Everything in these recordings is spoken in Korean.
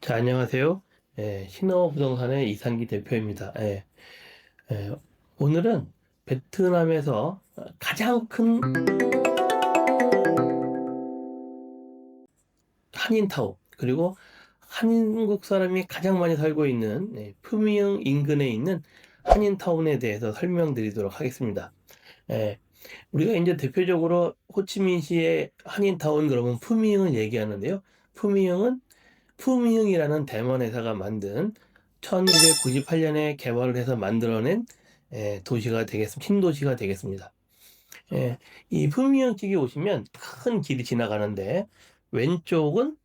자, 안녕하세요. 예, 신호 부동산의 이상기 대표입니다. 예, 예, 오늘은 베트남에서 가장 큰 한인타운, 그리고 한국 사람이 가장 많이 살고 있는 예, 푸미흥 인근에 있는 한인타운에 대해서 설명드리도록 하겠습니다. 예, 우리가 이제 대표적으로 호치민시의 한인타운 그러면 푸미흥을 얘기하는데요. 푸미흥은 푸미흥이라는 대만 회사가 만든 1998년에 개발을 해서 만들어낸 예, 도시가 되겠습니다. 신도시가 되겠습니다. 예, 이 푸미흥 쪽에 오시면 큰 길이 지나가는데 왼쪽은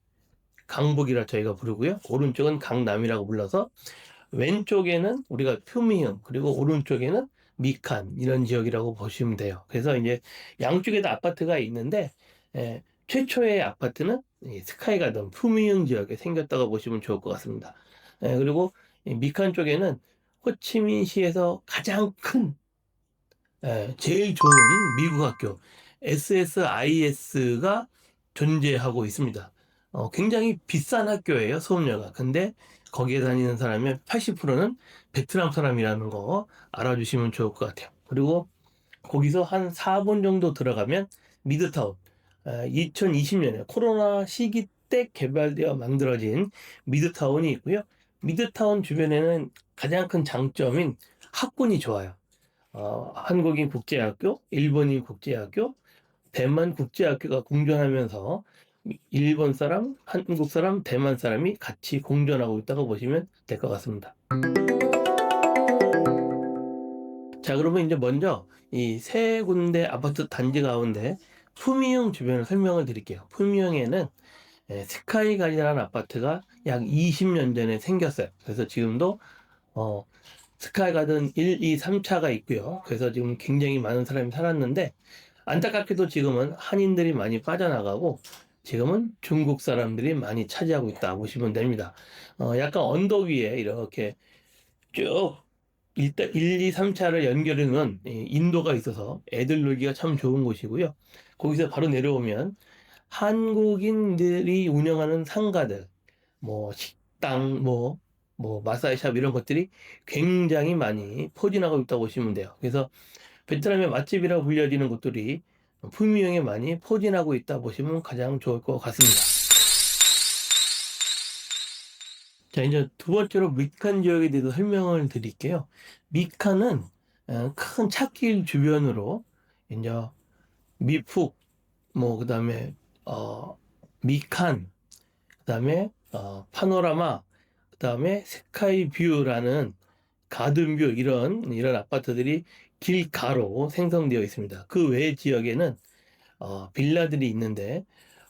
강북이라 저희가 부르고요. 오른쪽은 강남이라고 불러서 왼쪽에는 우리가 푸미흥 그리고 오른쪽에는 미칸 이런 지역이라고 보시면 돼요. 그래서 이제 양쪽에 다 아파트가 있는데 예, 최초의 아파트는 이 스카이 가든 푸미흥 지역에 생겼다고 보시면 좋을 것 같습니다. 예, 그리고 이 미칸 쪽에는 호치민시에서 가장 큰 예, 제일 좋은 미국 학교 SSIS가 존재하고 있습니다. 어, 굉장히 비싼 학교예요, 수업료가. 근데 거기에 다니는 사람의 80%는 베트남 사람이라는 거 알아주시면 좋을 것 같아요. 그리고 거기서 한 4분 정도 들어가면 미드타운, 2020년에 코로나 시기 때 개발되어 만들어진 미드타운이 있고요. 미드타운 주변에는 가장 큰 장점인 학군이 좋아요. 어, 한국인 국제학교, 일본인 국제학교, 대만 국제학교가 공존하면서 일본 사람, 한국 사람, 대만 사람이 같이 공존하고 있다고 보시면 될 것 같습니다. 자, 그러면 이제 먼저 이 세 군데 아파트 단지 가운데 푸미흥 주변을 설명을 드릴게요. 푸미흥에는 예, 스카이가이라는 아파트가 약 20년 전에 생겼어요. 그래서 지금도 어, 스카이 가든 1, 2, 3차가 있고요. 그래서 지금 굉장히 많은 사람이 살았는데 안타깝게도 지금은 한인들이 많이 빠져나가고 지금은 중국 사람들이 많이 차지하고 있다 보시면 됩니다. 어, 약간 언덕 위에 이렇게 쭉 일단 1, 2, 3차를 연결해 놓은 이 인도가 있어서 애들 놀기가 참 좋은 곳이고요. 거기서 바로 내려오면 한국인들이 운영하는 상가들, 뭐 식당, 뭐, 뭐 마사지샵 이런 것들이 굉장히 많이 포진하고 있다고 보시면 돼요. 그래서 베트남의 맛집이라고 불려지는 곳들이 푸미흥에 많이 포진하고 있다 보시면 가장 좋을 것 같습니다. 자, 이제 두 번째로 미칸 지역에 대해서 설명을 드릴게요. 미칸은 어, 큰 찻길 주변으로 이제 미푹, 뭐 그 다음에 어, 미칸, 그 다음에 어, 파노라마, 그 다음에 스카이 뷰라는 가든뷰 이런 이런 아파트들이 길가로 생성되어 있습니다. 그 외 지역에는 어, 빌라들이 있는데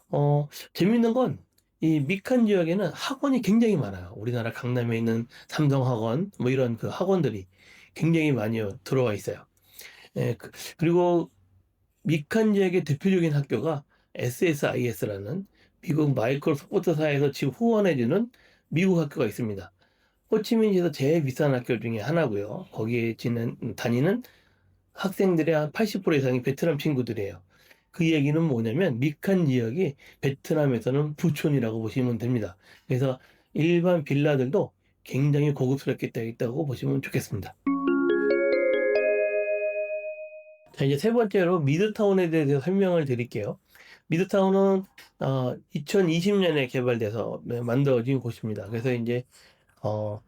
어, 재밌는 건 이 미칸 지역에는 학원이 굉장히 많아요. 우리나라 강남에 있는 삼성학원 뭐 이런 그 학원들이 굉장히 많이 들어와 있어요. 예, 그, 그리고 미칸 지역의 대표적인 학교가 SSIS라는 미국 마이크로 소프트사에서 지금 후원해주는 미국 학교가 있습니다. 호치민시에서 제일 비싼 학교 중에 하나고요. 거기에 지는 다니는 학생들의 한 80% 이상이 베트남 친구들이에요. 그 얘기는 뭐냐면 미칸 지역이 베트남에서는 부촌이라고 보시면 됩니다. 그래서 일반 빌라들도 굉장히 고급스럽게 되어 있다고 보시면 좋겠습니다. 자, 이제 세 번째로 미드타운에 대해서 설명을 드릴게요. 미드타운은 어, 2020년에 개발돼서 만들어진 곳입니다. 그래서 이제 어,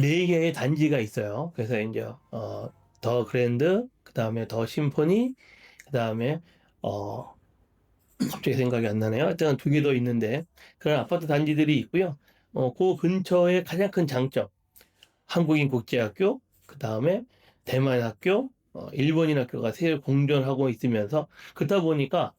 네 개의 단지가 있어요. 그래서 이제 어, 더 그랜드, 그 다음에 더 심포니, 그 다음에 어, 갑자기 생각이 안 나네요. 하여튼 두개 더 있는데 그런 아파트 단지들이 있고요. 어, 그 근처에 가장 큰 장점 한국인 국제학교, 그 다음에 대만 학교, 어, 일본인 학교가 세 공존하고 있으면서 그러다 보니까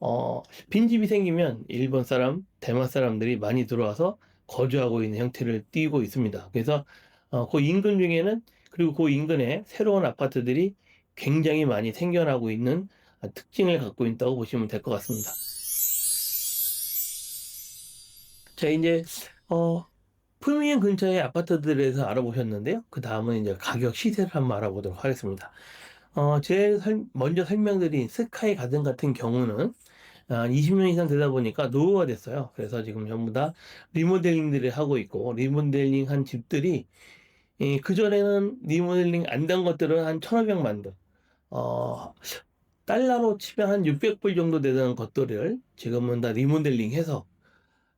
어, 빈집이 생기면 일본 사람, 대만 사람들이 많이 들어와서 거주하고 있는 형태를 띠고 있습니다. 그래서 어, 그 인근 중에는 그리고 그 인근에 새로운 아파트들이 굉장히 많이 생겨나고 있는 특징을 갖고 있다고 보시면 될 것 같습니다. 자, 이제 어, 푸미엔 근처의 아파트들에 대해서 알아보셨는데요. 그 다음은 이제 가격 시세를 한번 알아보도록 하겠습니다. 어, 제일 설- 먼저 설명드린 스카이 가든 같은 경우는 한 20년 이상 되다 보니까 노후가 됐어요. 그래서 지금 전부 다 리모델링들을 하고 있고 리모델링 한 집들이 예, 그전에는 리모델링 안 된 것들은 한 1,500만 원. 어, 달러로 치면 한 600불 정도 되는 것들을 지금은 다 리모델링 해서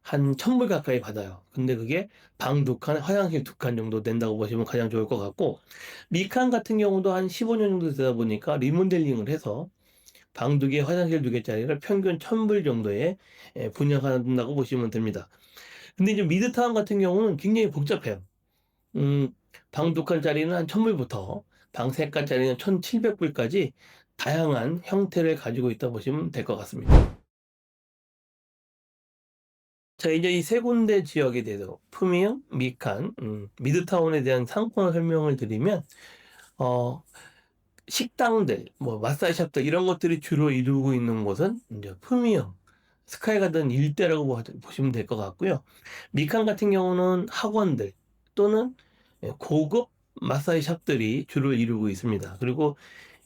한 1000불 가까이 받아요. 근데 그게 방 두 칸, 화장실 두 칸 정도 된다고 보시면 가장 좋을 것 같고, 미칸 같은 경우도 한 15년 정도 되다 보니까 리모델링을 해서 방 두 개, 화장실 두 개짜리를 평균 1000불 정도에 예, 분양한다고 보시면 됩니다. 근데 이제 미드타운 같은 경우는 굉장히 복잡해요. 음, 방 두 칸짜리는 한 1000불부터 방 세 칸짜리는 1700불까지 다양한 형태를 가지고 있다 보시면 될 것 같습니다. 자, 이제 이 세 군데 지역에 대해서 푸미흥, 미칸, 음, 미드타운에 대한 상권 설명을 드리면 어, 식당들, 뭐 마사지샵들 이런 것들이 주로 이루고 있는 곳은 이제 푸미흥, 스카이가든 일대라고 보- 보시면 될 것 같고요. 미칸 같은 경우는 학원들 또는 예, 고급 마사지샵들이 주로 이루고 있습니다. 그리고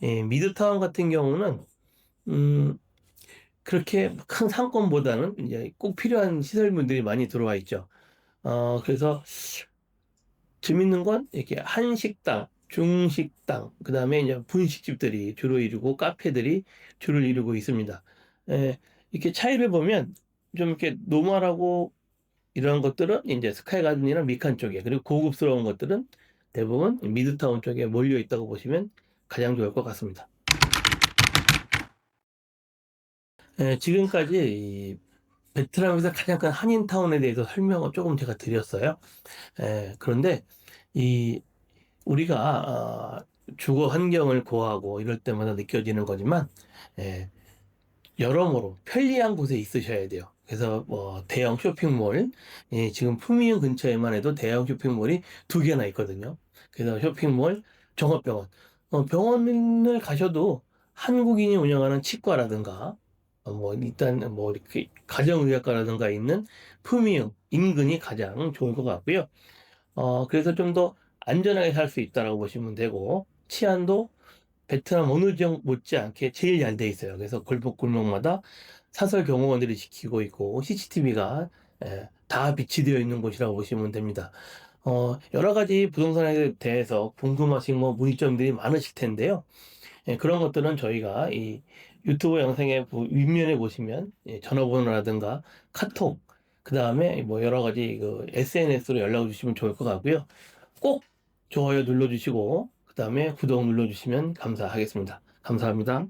예, 미드타운 같은 경우는 음, 그렇게 큰 상권보다는 이제 꼭 필요한 시설물들이 많이 들어와 있죠. 어, 그래서 재밌는 건 이렇게 한식당, 중식당, 그 다음에 이제 분식집들이 주로 이루고 카페들이 주를 이루고 있습니다. 예, 이렇게 차이를 보면 좀 이렇게 노멀하고 이런 것들은 이제 스카이 가든이나 미칸 쪽에 그리고 고급스러운 것들은 대부분 미드타운 쪽에 몰려 있다고 보시면 가장 좋을 것 같습니다. 예, 지금까지 이 베트남에서 가장 큰 한인타운에 대해서 설명을 조금 제가 드렸어요. 예, 그런데 이 우리가 어, 주거 환경을 고하고 이럴 때마다 느껴지는 거지만 예, 여러모로 편리한 곳에 있으셔야 돼요. 그래서 뭐 대형 쇼핑몰, 예, 지금 푸미흥 근처에만 해도 대형 쇼핑몰이 두 개나 있거든요. 그래서 쇼핑몰, 종합병원, 어, 병원을 가셔도 한국인이 운영하는 치과라든가 어, 뭐 일단 뭐 이렇게 가정의학과라든가 있는 푸미흥 인근이 가장 좋을 것 같고요. 어, 그래서 좀 더 안전하게 살 수 있다라고 보시면 되고 치안도 베트남 어느 지역 못지않게 제일 잘 돼 있어요. 그래서 골목 골목마다 사설 경호원들이 지키고 있고 CCTV가 다 비치되어 있는 곳이라고 보시면 됩니다. 어, 여러 가지 부동산에 대해서 궁금하신 뭐 문의점들이 많으실 텐데요. 예, 그런 것들은 저희가 이 유튜브 영상의 부- 윗면에 보시면 예, 전화번호라든가 카톡, 그 다음에 뭐 여러 가지 그 SNS로 연락을 주시면 좋을 것 같고요. 꼭 좋아요 눌러주시고, 그 다음에 구독 눌러주시면 감사하겠습니다. 감사합니다.